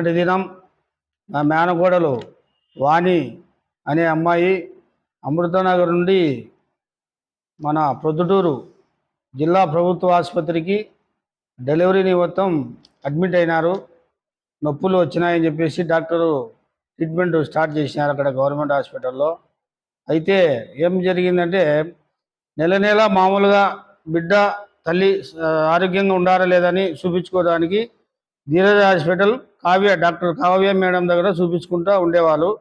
నిన్నటి దినం నా మేనగోడలు వాణి అనే అమ్మాయి అమృతనగర్ నుండి మన ప్రొద్దుటూరు జిల్లా ప్రభుత్వ ఆసుపత్రికి డెలివరీ నిమిత్తం అడ్మిట్ అయినారు. నొప్పులు వచ్చినాయని చెప్పేసి డాక్టరు ట్రీట్మెంట్ స్టార్ట్ చేసినారు అక్కడ గవర్నమెంట్ హాస్పిటల్లో. అయితే ఏం జరిగిందంటే నెల నెల మామూలుగా బిడ్డ తల్లి ఆరోగ్యంగా ఉండారా లేదని చూపించుకోవడానికి Dheeraj hospital Kavya doctor Kavya madam దగ్గర చూపించుకుంటూ ఉండేవాళ్ళు.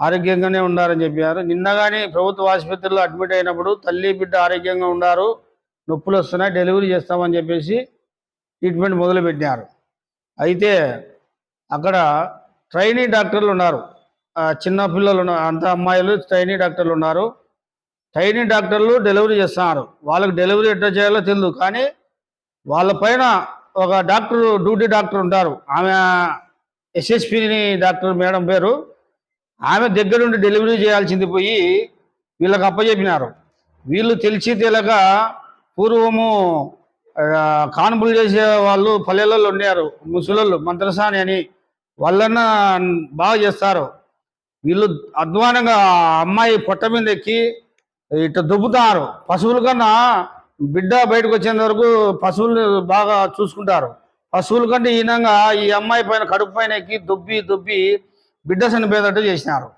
ఆరోగ్యంగానే ఉన్నారని చెప్పారు. నిన్న కానీ ప్రభుత్వ ఆసుపత్రిలో అడ్మిట్ అయినప్పుడు తల్లి బిడ్డ ఆరోగ్యంగా ఉన్నారు నొప్పులు వస్తున్నాయి డెలివరీ చేస్తామని చెప్పేసి ట్రీట్మెంట్ మొదలుపెట్టినారు. అయితే అక్కడ ట్రైనీ డాక్టర్లు ఉన్నారు. చిన్న పిల్లలు ఉన్న- అంత అమ్మాయిలు ట్రైనీ డాక్టర్లు ఉన్నారు. ట్రైనీ డాక్టర్లు డెలివరీ చేస్తున్నారు. వాళ్ళకి డెలివరీ ఎట్లా చేయాలో తెలియదు కానీ వాళ్ళ పైన ఒక డాక్టర్ డ్యూటీ డాక్టర్ ఉంటారు. ఆమె ఎస్ఎస్పిని డాక్టర్ మేడం పేరు. ఆమె దగ్గరుండి డెలివరీ చేయాల్సింది పోయి వీళ్ళకి అప్పచెప్పినారు వీళ్ళు తెలిసి తెలియక పూర్వము ఆ, కాన్పులు చేసే వాళ్ళు పల్లెలలో ఉన్నారు. ముసలోళ్ళు మంత్రసాని అని వాళ్ళన్న బాగా చేస్తారు. వీళ్ళు అధ్వానంగా అమ్మాయి పొట్ట మీద ఎక్కి ఇట్లా దుబ్బుతారు. పశువుల కన్నా బిడ్డ బయటకు వచ్చేంత వరకు పశువులు బాగా చూసుకుంటారు. పశువుల కంటే ఈనంగా ఈ అమ్మాయి పైన కడుపు పైన ఎక్కి దుబ్బి దుబ్బి బిడ్డ చనిపోయేటట్టు చేసినారు.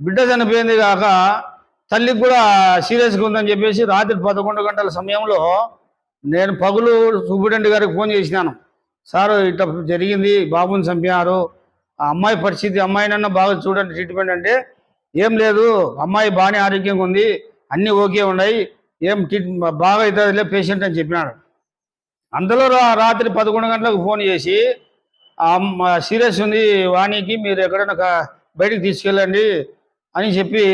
బిడ్డ చనిపోయింది కాక తల్లికి కూడా సీరియస్గా ఉందని చెప్పేసి రాత్రి పదకొండు గంటల సమయంలో నేను పగులు సూపరింటెండెంట్ గారికి ఫోన్ చేసినాను. సార్ ఇట్లా జరిగింది బాబుని చంపినారు. ఆ అమ్మాయి పరిస్థితి అమ్మాయినన్నా బాగా చూడండి ట్రీట్మెంట్ అంటే ఏం లేదు. అమ్మాయి బాగానే ఆరోగ్యంగా ఉంది. అన్నీ ఓకే ఉన్నాయి. ఏం ట్రీట్ బాగా అవుతుందిలే పేషెంట్ అని చెప్పినాడు. అందులో రా- రాత్రి పదకొండు గంటలకు ఫోన్ చేసి సీరియస్ ఉంది వాణికి మీరు ఎక్కడైనా బయటికి తీసుకెళ్ళండి అని చెప్పి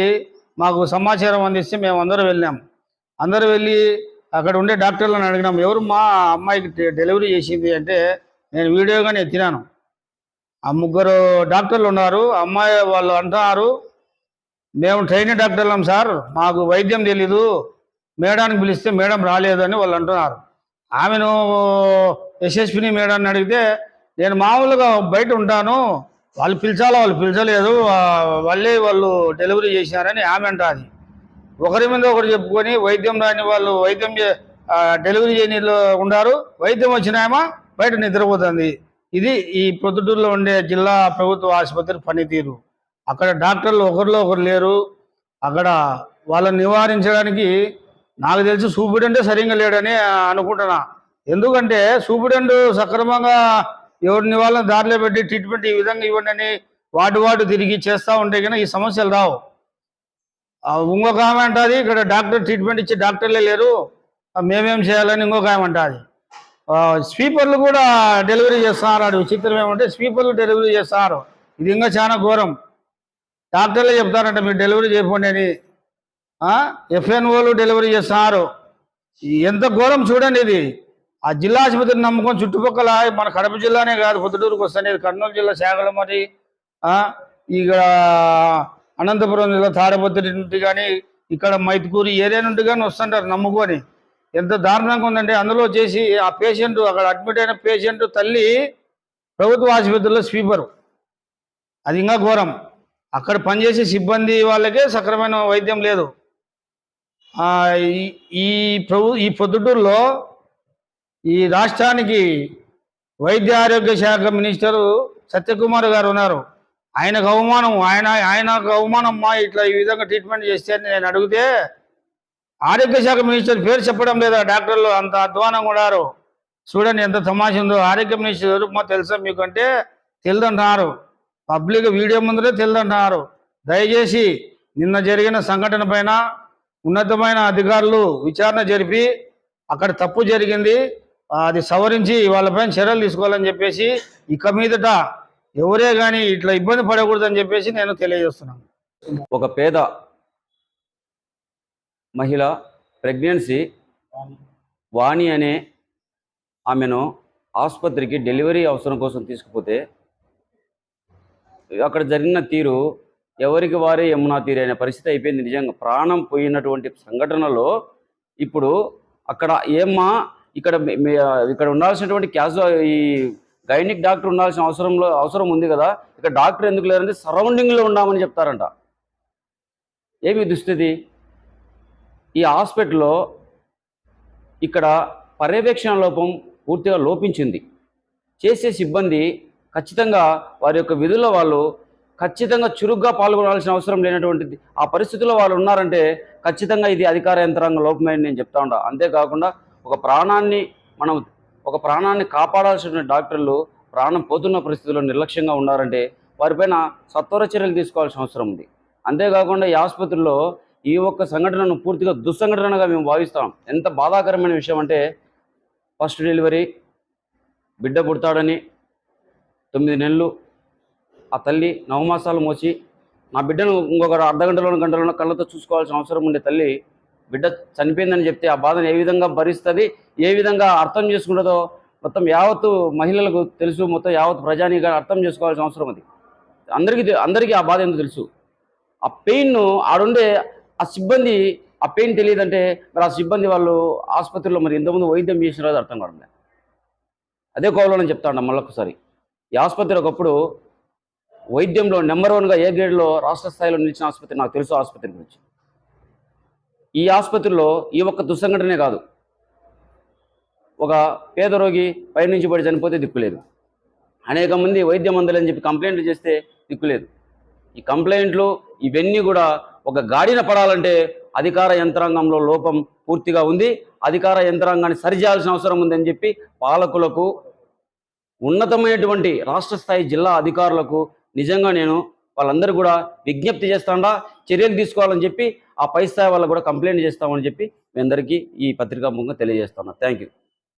మాకు సమాచారం అందిస్తే మేము అందరూ వెళ్ళాం. అందరూ వెళ్ళి అక్కడ ఉండే డాక్టర్లను అడిగినాం ఎవరు మా అమ్మాయికి డెలివరీ చేసింది అంటే నేను వీడియోగానే ఎత్తినాను. ఆ ముగ్గురు డాక్టర్లు ఉన్నారు అమ్మాయి వాళ్ళు అంటున్నారు మేము ట్రైనింగ్ డాక్టర్లం సార్ మాకు వైద్యం తెలీదు మేడానికి పిలిస్తే మేడం రాలేదని వాళ్ళు అంటున్నారు. ఆమెను యశస్విని మేడాన్ని అడిగితే నేను మామూలుగా బయట ఉంటాను వాళ్ళు పిలిచాలో వాళ్ళు పిలిచలేదు వాళ్ళే వాళ్ళు డెలివరీ చేసినారని ఆమె అంటాది. ఒకరి మీద ఒకరు చెప్పుకొని వైద్యం రాని వాళ్ళు వైద్యం చే- డెలివరీ చేయని ఉన్నారు వైద్యం వచ్చినాయమా బయట నిద్రపోతుంది. ఇది ఈ ప్రొద్దుటూరులో ఉండే జిల్లా ప్రభుత్వ ఆసుపత్రి పనితీరు. అక్కడ డాక్టర్లు ఒకరిలో ఒకరు లేరు. అక్కడ వాళ్ళని నివారించడానికి నాకు తెలిసి సూపరింటెండే సరిగ్గా లేడని అనుకుంటున్నా. ఎందుకంటే సూపరింటెండ్ సక్రమంగా ఎవరిని వాళ్ళని దారిలో పెట్టి ట్రీట్మెంట్ ఈ విధంగా ఇవ్వండి అని వాటి వాటి తిరిగి చేస్తూ ఉంటే కనుక ఈ సమస్యలు రావు. ఇంకొక ఆమె అంటుంది ఇక్కడ డాక్టర్ ట్రీట్మెంట్ ఇచ్చే డాక్టర్లే లేరు మేమేం చేయాలని ఇంకొక ఆమె అంటుంది. స్వీపర్లు కూడా డెలివరీ చేస్తున్నారు. అటు విచిత్రం ఏమంటే స్వీపర్లు డెలివరీ చేస్తున్నారు. ఇది ఇంకా చాలా ఘోరం. డాక్టర్లే చెప్తారంట మీరు డెలివరీ చేయకండి అని. ఎఫ్ఎన్ఓలు డెలివరీ చేస్తున్నారు. ఎంత ఘోరం చూడండి ఇది. ఆ జిల్లా ఆసుపత్రిని నమ్ముకొని చుట్టుపక్కల మన కడప జిల్లానే కాదు పొద్దుటూరుకు వస్తుంది కర్నూలు జిల్లా శాఖల మరి ఇక్కడ అనంతపురం జిల్లా తాడపత్రి నుండి కానీ ఇక్కడ మైతుకూరు ఏరియా నుండి కానీ వస్తుంటారు నమ్ముకొని. ఎంత దారుణంగా ఉందంటే అందులో చేసి ఆ పేషెంట్ అక్కడ అడ్మిట్ అయిన పేషెంట్ తల్లి ప్రభుత్వ ఆసుపత్రిలో స్వీపరు. అది ఇంకా ఘోరం. అక్కడ పనిచేసే సిబ్బంది వాళ్ళకే సక్రమైన వైద్యం లేదు. ఈ- ప్రభు ఈ పొద్దుటూరులో ఈ రాష్ట్రానికి వైద్య ఆరోగ్య శాఖ మినిస్టరు సత్యకుమార్ గారు ఉన్నారు. ఆయనకు అవమానం ఆయన ఆయనకు అవమానం మా ఇట్లా ఈ విధంగా ట్రీట్మెంట్ చేస్తే అని నేను అడిగితే ఆరోగ్య శాఖ మినిస్టర్ పేరు చెప్పడం లేదా డాక్టర్లు అంత అధ్వానంగా ఉన్నారు చూడండి ఎంత తమాషా ఆరోగ్య మినిస్టర్ ఎవరు మా తెలుసా మీకు అంటే తెలియదంటున్నారు పబ్లిక్ వీడియో ముందరే తెలుదంటున్నారు. దయచేసి నిన్న జరిగిన సంఘటన పైన ఉన్నతమైన అధికారులు విచారణ జరిపి అక్కడ తప్పు జరిగింది. అది సవరించి వాళ్ళపైన చర్యలు తీసుకోవాలని చెప్పేసి ఇక మీదట ఎవరే కానీ ఇట్లా ఇబ్బంది పడకూడదని చెప్పేసి నేను తెలియజేస్తున్నాను. ఒక పేద మహిళ ప్రెగ్నెన్సీ వాణి అనే ఆమెను ఆసుపత్రికి డెలివరీ అవసరం కోసం తీసుకుపోతే అక్కడ జరిగిన తీరు ఎవరికి వారే యమునా తీరైన పరిస్థితి అయిపోయింది నిజంగా. ప్రాణం పోయినటువంటి సంఘటనలో ఇప్పుడు అక్కడ ఏమ్మా ఇక్కడ మీ- ఇక్కడ ఉండాల్సినటువంటి క్యాజువల్ ఈ గైనిక్ డాక్టర్ ఉండాల్సిన అవసరంలో అవసరం ఉంది కదా ఇక్కడ డాక్టర్ ఎందుకు లేరంటే సరౌండింగ్లో ఉన్నామని చెప్తారంట. ఏమి దుస్థితి? ఈ హాస్పిటల్లో ఇక్కడ పర్యవేక్షణ లోపం పూర్తిగా లోపించింది. చేసే సిబ్బంది ఖచ్చితంగా వారి యొక్క విధుల్లో వాళ్ళు ఖచ్చితంగా చురుగ్గా పాల్గొనాల్సిన అవసరం లేనటువంటిది. ఆ పరిస్థితుల్లో వాళ్ళు ఉన్నారంటే ఖచ్చితంగా ఇది అధికార యంత్రాంగం లోపమైంది నేను చెప్తా ఉంటా. అంతేకాకుండా ఒక ప్రాణాన్ని మనం ఒక ప్రాణాన్ని కాపాడాల్సిన డాక్టర్లు ప్రాణం పోతున్న పరిస్థితుల్లో నిర్లక్ష్యంగా ఉన్నారంటే వారిపైన సత్వర చర్యలు తీసుకోవాల్సిన అవసరం ఉంది. అంతేకాకుండా ఈ ఆసుపత్రిలో ఈ ఒక్క సంఘటనను పూర్తిగా దుస్సంఘటనగా మేము భావిస్తాం. ఎంత బాధాకరమైన విషయం అంటే ఫస్ట్ డెలివరీ బిడ్డ పుడతాడని తొమ్మిది నెలలు ఆ తల్లి నవమాసాలు మోసి నా బిడ్డను ఇంకొక అర్ధ గంటలోనో గంటలోనో కళ్ళతో చూసుకోవాల్సిన అవసరం ఉండే తల్లి బిడ్డ చనిపోయిందని చెప్తే ఆ బాధను ఏ విధంగా భరిస్తుంది ఏ విధంగా అర్థం చేసుకుంటుందో మొత్తం యావత్తు మహిళలకు తెలుసు మొత్తం యావత్ ప్రజానిగా అర్థం చేసుకోవాల్సిన అవసరం అది. అందరికీ అందరికీ ఆ బాధ ఎందుకు తెలుసు? ఆ పెయిన్ను ఆడుండే ఆ సిబ్బంది ఆ పెయిన్ తెలియదంటే మరి ఆ సిబ్బంది వాళ్ళు ఆసుపత్రిలో మరి ఎంతమంది వైద్యం చేసినారో అర్థం కావడం అదే కోవలో నేను చెప్తాను మళ్ళొకసారి ఈ ఆసుపత్రి ఒకప్పుడు వైద్యంలో నెంబర్ వన్గా ఏ గ్రేడ్లో రాష్ట్ర స్థాయిలో నిలిచిన ఆసుపత్రి నాకు తెలుసు ఆసుపత్రి గురించి. ఈ ఆసుపత్రిలో ఈ ఒక్క దుస్సంఘటనే కాదు. ఒక పేద రోగి పైనుంచి పడి చనిపోతే దిక్కులేదు అనేక మంది వైద్యం అందలని చెప్పి కంప్లైంట్లు చేస్తే దిక్కులేదు ఈ కంప్లైంట్లు ఇవన్నీ కూడా ఒక గాడిన పడాలంటే అధికార యంత్రాంగంలో లోపం పూర్తిగా ఉంది. అధికార యంత్రాంగాన్ని సరిచేయాల్సిన అవసరం ఉందని చెప్పి పాలకులకు ఉన్నతమైనటువంటి రాష్ట్ర స్థాయి జిల్లా అధికారులకు నిజంగా నేను వాళ్ళందరూ కూడా విజ్ఞప్తి చేస్తాడా చర్యలు తీసుకోవాలని చెప్పి ఆ పై స్థాయి వాళ్ళు కూడా కంప్లైంట్ చేస్తామని చెప్పి మీ అందరికీ ఈ పత్రికా ముఖంగా తెలియజేస్తాను. Thank you.